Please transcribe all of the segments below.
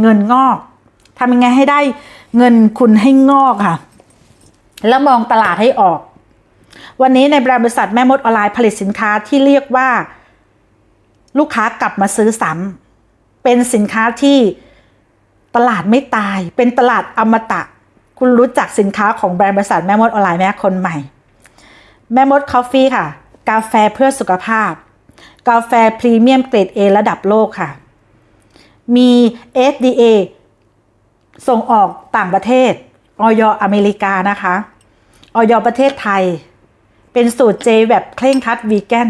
เงินงอกทำยังไงให้ได้เงินคุณให้งอกค่ะ แล้วมองตลาดให้ออก วันนี้ในบริษัทแม่มดออนไลน์ผลิตสินค้าที่เรียกว่า ลูกค้ากลับมาซื้อซ้ำเป็นสินค้าที่ตลาดไม่ตาย เป็นตลาดอมตะ คุณรู้จักสินค้าของแบรนด์บริษัทแม่มดออนไลน์ไหมคนใหม่ แม่มดคอฟฟี่ค่ะ กาแฟเพื่อสุขภาพ กาแฟพรีเมียมเกรด A ระดับโลกค่ะ มี FDA ส่งออกต่างประเทศออยอเมริกานะคะออยประเทศไทย เป็นสูตรเจแบบเคร่งคัดวีแกน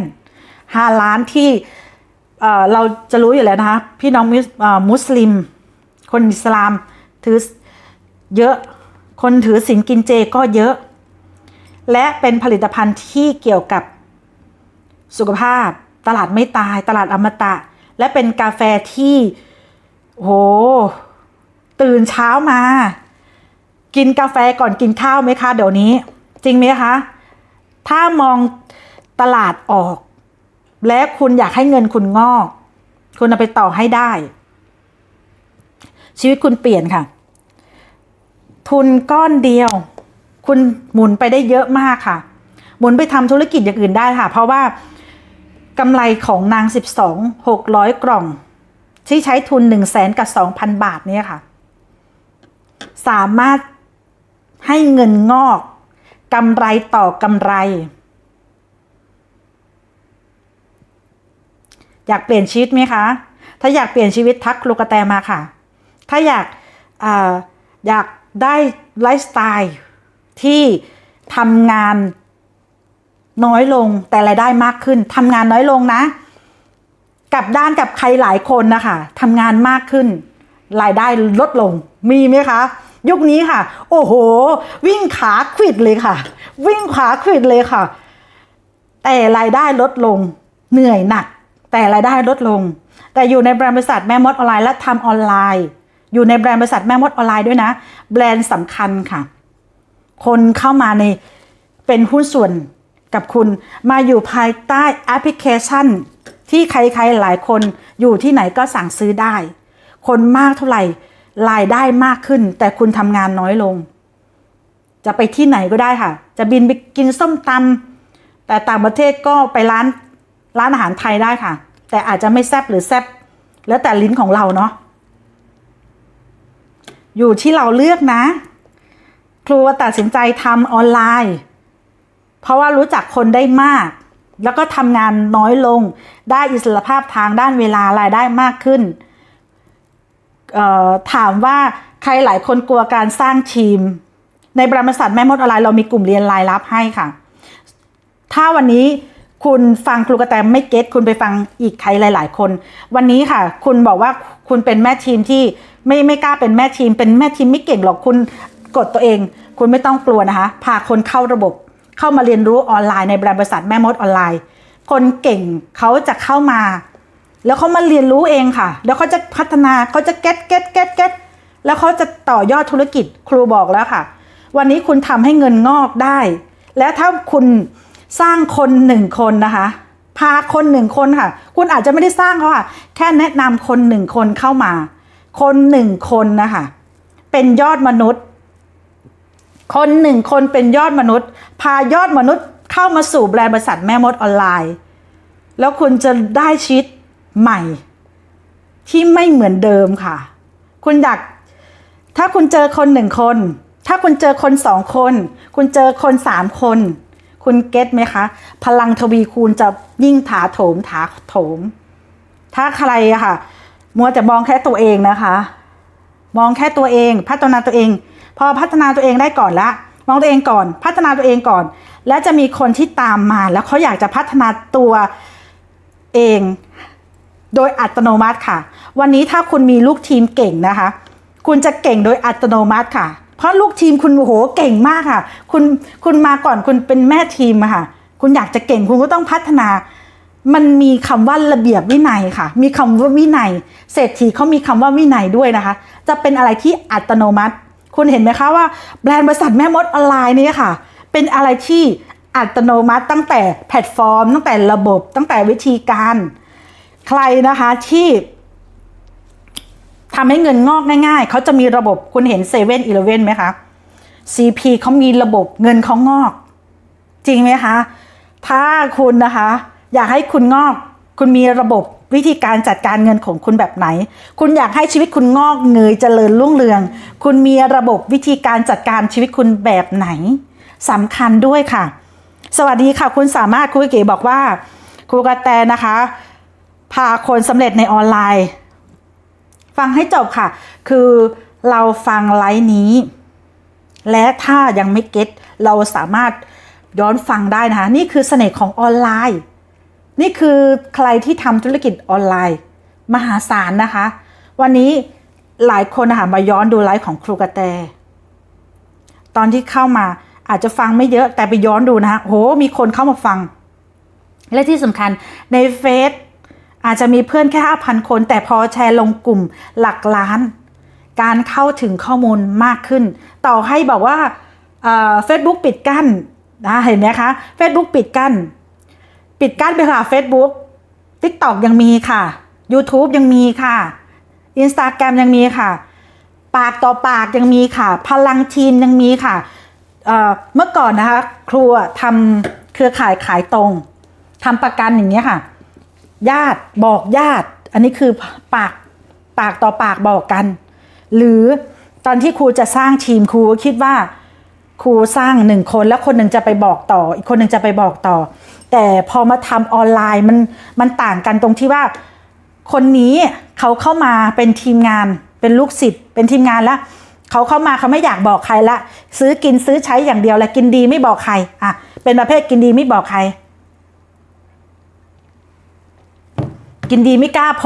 ฮาล้านที่เราจะรู้อยู่แล้วนะคะ พี่น้องมุสเอ่อมุสลิม คนอิสลามถือเยอะคนถือศีลกินเจก็เยอะ และเป็นผลิตภัณฑ์ที่เกี่ยวกับสุขภาพ ตลาดไม่ตาย ตลาดอมตะ และเป็นกาแฟที่ โห ตื่นเช้ามา กินกาแฟก่อนกินข้าวไหมคะเดี๋ยวนี้ จริงไหมคะ ถ้ามองตลาดออก และคุณอยากให้เงินคุณงอก คุณเอาไปต่อให้ได้ ชีวิตคุณเปลี่ยนค่ะ ทุนก้อนเดียว คุณหมุนไปได้เยอะมากค่ะ หมุนไปทำธุรกิจอย่างอื่นได้ค่ะ เพราะว่ากำไรของนาง 12 600 กล่อง ที่ใช้ทุน1 0 0 0 0แสนกับ 2,000 บาทเนี่ยค่ะ สามารถให้เงินงอกกำไรต่อกำไร อยากเปลี่ยนชีวิตไหมคะ ถ้าอยากเปลี่ยนชีวิตทักครูกระแตมาค่ะ ถ้าอยากออยากได้ไลฟ์สไตล์ที่ทำงานน้อยลงแต่รายได้มากขึ้นทำงานน้อยลงนะ กลับด้านกับใครหลายคนนะคะทำงานมากขึ้น รายได้ลดลงมีไหมคะ ยุคนี้ค่ะ โอ้โห วิ่งขาขวิดเลยค่ะ วิ่งขาขวิดเลยค่ะ แต่รายได้ลดลง เหนื่อยหนัก แต่รายได้ลดลง แต่อยู่ในแบรนด์บริษัทแม่มดออนไลน์และทำออนไลน์ อยู่ในแบรนด์บริษัทแม่มดออนไลน์ด้วยนะ แบรนด์สำคัญค่ะ คนเข้ามาในเป็นหุ้นส่วนกับคุณมาอยู่ภายใต้แอปพลิเคชัน ที่ใครๆหลายคนอยู่ที่ไหนก็สั่งซื้อได้ คนมากเท่าไหร่รายได้มากขึ้น แต่คุณทำงานน้อยลง จะไปที่ไหนก็ได้ค่ะ จะบินไปกินส้มตำแต่ต่างประเทศก็ไปร้านร้านอาหารไทยได้ค่ะ แต่อาจจะไม่แซบหรือแซบแล้วแต่ลิ้นของเราเนาะอยู่ที่เราเลือกนะ ครูตัดสินใจทำออนไลน์ เพราะว่ารู้จักคนได้มาก แล้วก็ทำงานน้อยลง ได้อิสรภาพทางด้านเวลารายได้มากขึ้น ถามว่าใครหลายคนกลัวการสร้างทีม ในบริษัทแม่มดออนไลน์เรามีกลุ่มเรียนรายรับให้ค่ะ ถ้าวันนี้คุณฟังครูกระแตไม่เก็ตคุณไปฟังอีกใครหลาย ๆ คน วันนี้ค่ะ คุณบอกว่าคุณเป็นแม่ทีมที่ไม่ไม่กล้าเป็นแม่ทีม เป็นแม่ทีมไม่เก่งหรอกคุณกดตัวเอง คุณไม่ต้องกลัวนะคะ พาคนเข้าระบบ เข้ามาเรียนรู้ออนไลน์ในแบรนด์บริษัทแม่มดออนไลน์ คนเก่งเขาจะเข้ามา แล้วเขามาเรียนรู้เองค่ะ แล้วเขาจะพัฒนาเขาจะเก็ตเก็ตเก็ตเก็ตแล้วเขาจะต่อยอดธุรกิจครูบอกแล้วค่ะ วันนี้คุณทำให้เงินงอกได้ และถ้าคุณสร้างคนหนึ่งคนนะคะ พาคนหนึ่งคนค่ะ คุณอาจจะไม่ได้สร้างเขาค่ะ แค่แนะนำคนหนึ่งคนเข้ามา คนหนึ่งคนนะคะเป็นยอดมนุษย์ คนหนึ่งคนเป็นยอดมนุษย์ พายอดมนุษย์เข้ามาสู่แบรนด์บริษัทแม่มดออนไลน์ แล้วคุณจะได้ชีวิตใหม่ ที่ไม่เหมือนเดิมค่ะ คุณอยากถ้าคุณเจอคนหนึ่งคน ถ้าคุณเจอคนสองคน คุณเจอคนสามคน คุณเก็ตไหมคะ พลังทวีคูณจะยิ่งถาโถมถาโถม ถ้าใครอะค่ะ มัวแต่มองแค่ตัวเองนะคะ มองแค่ตัวเอง พัฒนาตัวเอง พอพัฒนาตัวเองได้ก่อนละมองตัวเองก่อน พัฒนาตัวเองก่อน แล้วจะมีคนที่ตามมาแล้วเขาอยากจะพัฒนาตัวเอง โดยอัตโนมัติค่ะ วันนี้ถ้าคุณมีลูกทีมเก่งนะคะ คุณจะเก่งโดยอัตโนมัติค่ะ เพราะลูกทีมคุณโอ้โหเก่งมากค่ะ คุณคุณมาก่อนคุณเป็นแม่ทีมค่ะ คุณอยากจะเก่งคุณก็ต้องพัฒนา มันมีคำว่าระเบียบวินัยค่ะ มีคำว่าวินัย เศรษฐีเขามีคำว่าวินัยด้วยนะคะ จะเป็นอะไรที่อัตโนมัติ คุณเห็นไหมคะว่าแบรนด์บริษัทแม่มดออนไลน์นี่ค่ะ เป็นอะไรที่อัตโนมัติตั้งแต่แพลตฟอร์ม ตั้งแต่ระบบตั้งแต่วิธีการ ใครนะคะที่ทำให้เงินงอกง่าย ๆ เขาจะมีระบบคุณเห็นเซเว่นอีเลเว่นไหมคะ CP เขามีระบบเงินเขางอก จริงไหมคะ ถ้าคุณนะคะ อยากให้คุณงอก คุณมีระบบ วิธีการจัดการเงินของคุณแบบไหน คุณอยากให้ชีวิตคุณงอกเงยเจริญรุ่งเรือง คุณมีระบบวิธีการจัดการชีวิตคุณแบบไหนสำคัญด้วยค่ะ สวัสดีค่ะ คุณสามารถครูเก๋บอกว่าครูกระแตนะคะ พาคนสำเร็จในออนไลน์ ฟังให้จบค่ะ คือเราฟังไลฟ์นี้ และถ้ายังไม่เก็ตเราสามารถย้อนฟังได้นะคะ นี่คือเสน่ห์ของออนไลน์ นี่คือใครที่ทำธุรกิจออนไลน์ มหาศาลนะคะ วันนี้หลายคนนะคะมาย้อนดูไลฟ์ของครูกระแต ตอนที่เข้ามาอาจจะฟังไม่เยอะแต่ไปย้อนดูนะคะโหมีคนเข้ามาฟัง และที่สำคัญในเฟซอาจจะมีเพื่อนแค่ห้าพันคน แต่พอแชร์ลงกลุ่มหลักล้าน การเข้าถึงข้อมูลมากขึ้น ต่อให้บอกว่าเฟซบุ๊กปิดกั้นนะเห็นไหมคะ Facebook ปิดกั้น ปิดกั้นไปค่ะ Facebook TikTok ยังมีค่ะ YouTube ยังมีค่ะ Instagram ยังมีค่ะ ปากต่อปากยังมีค่ะ พลังทีมยังมีค่ะเเมื่อก่อนนะคะ ครูอะทำเครือข่ายขายตรงทำประกันอย่างเงี้ยค่ะ ญาติบอกญาติ อันนี้คือปากปากต่อปากบอกกัน หรือตอนที่ครูจะสร้างทีมครูคิดว่าครูสร้างหนึ่งคนแล้วคนหนึ่งจะไปบอกต่อ อีกคนหนึ่งจะไปบอกต่อ แต่พอมาทำออนไลน์มันมันต่างกันตรงที่ว่า คนนี้เขาเข้ามาเป็นทีมงาน เป็นลูกศิษย์เป็นทีมงานแล้วเขาเข้ามาเขาไม่อยากบอกใครละ ซื้อกินซื้อใช้อย่างเดียวและกินดีไม่บอกใครอะเป็นประเภทกินดีไม่บอกใคร กินดีไม่กล้าโพ